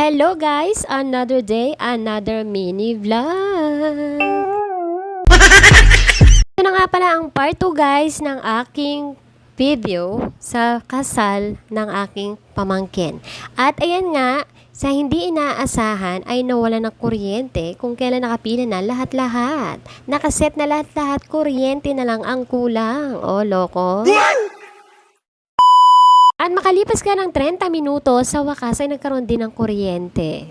Hello guys! Another day, another mini vlog! Ito na nga pala ang part 2 guys ng aking video sa kasal ng aking pamangkin. At ayan nga, sa hindi inaasahan ay nawala ng kuryente kung kailan nakapila na lahat-lahat. Nakaset na lahat-lahat, kuryente na lang ang kulang. O, loko. Makalipas ka ng 30 minuto, sa wakas ay nagkaroon din ng kuryente.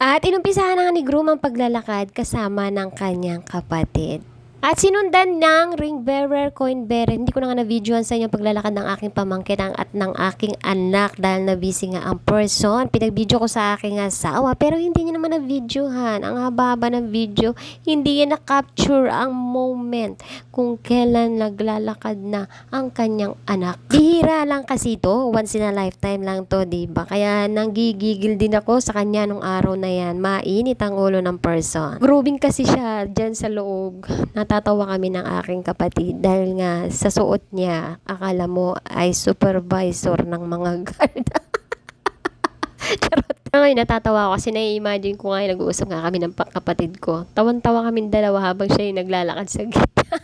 At inumpisahan na ni Groom ang paglalakad kasama ng kanyang kapatid. At sinundan ng ring bearer, coin bearer. Hindi ko na nga na-videoan sa inyo paglalakad ng aking pamangkin at ng aking anak dahil na-busy nga ang person. Pinag-video ko sa aking asawa pero hindi niya naman na-videohan. Ang haba-haba ng video, hindi niya na-capture ang moment kung kailan naglalakad na ang kanyang anak. Bihira lang kasi to, once in a lifetime lang to, 'di ba? Kaya nanggigigil din ako sa kanya nung araw na yan. Mainit ang ulo ng person. Grooving kasi siya dyan sa loob. Natatawa kami ng aking kapatid dahil nga sa suot niya, akala mo ay supervisor ng mga guard. Charot. Ngayon, natatawa ako kasi nai-imagine ko nga nag-uusap nga kami ng pa- kapatid ko. Tawan-tawa kami dalawa habang siya yung naglalakad sa gitna.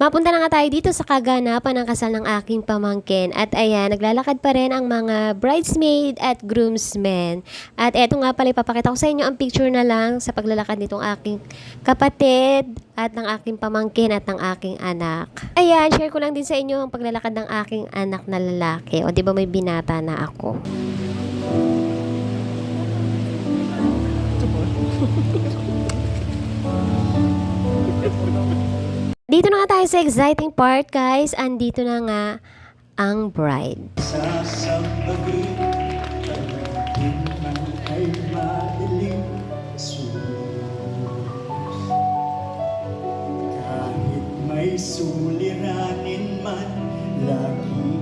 Mapunta na nga tayo dito sa kaganapan ng kasal ng aking pamangkin. At ayan, naglalakad pa rin ang mga bridesmaid at groomsmen. At eto nga pala, ipapakita ko sa inyo ang picture na lang sa paglalakad nitong aking kapatid at ng aking pamangkin at ng aking anak. Ayan, share ko lang din sa inyo ang paglalakad ng aking anak na lalaki. O di ba may binata na ako. Dito na nga tayo sa exciting part, guys. Andito na nga ang bride. Madilim Kahit may suliranin man Lagi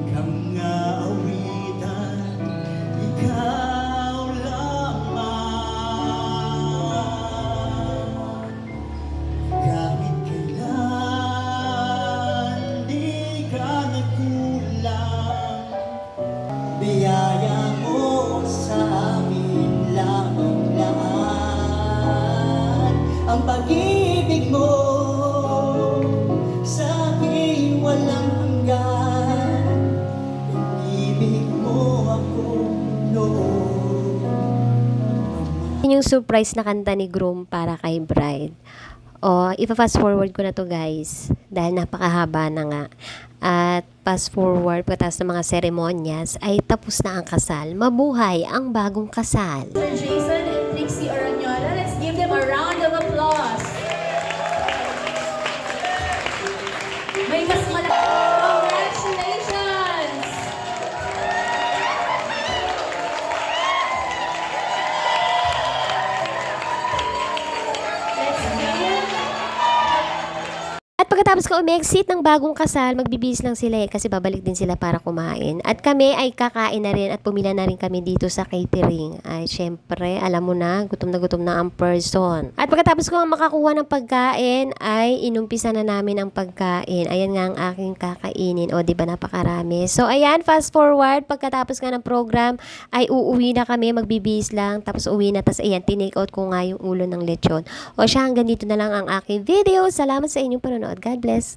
ka nagkulang Biyaya mo sa amin lamang Ang pag-ibig mo sa akin walang hanggan Inibig mo ako noon Yun yung surprise na kanta ni Groom para kay bride. O, ipa-fast forward ko na to guys. Dahil napakahaba na nga. At fast forward pagkatapos ng mga seremonyas ay tapos na ang kasal. Mabuhay ang bagong kasal. Jason pagkatapos ka umexit ng bagong kasal, magbibis lang sila eh kasi babalik din sila para kumain. At kami ay kakain na rin at pumila na rin kami dito sa catering. Ay syempre, alam mo na, gutom na gutom na ang person. At pagkatapos ko makakuha ng pagkain, ay inumpisa na namin ang pagkain. Ayan nga ang aking kakainin. O, di ba napakarami. So, ayan, fast forward. Pagkatapos nga ng program, ay uuwi na kami, magbibis lang. Tapos uwi na. Tapos ayan, tinake out ko nga yung ulo ng lechon. O siya, hanggang dito na lang ang aking video. Salamat sa inyong panonood. Bless.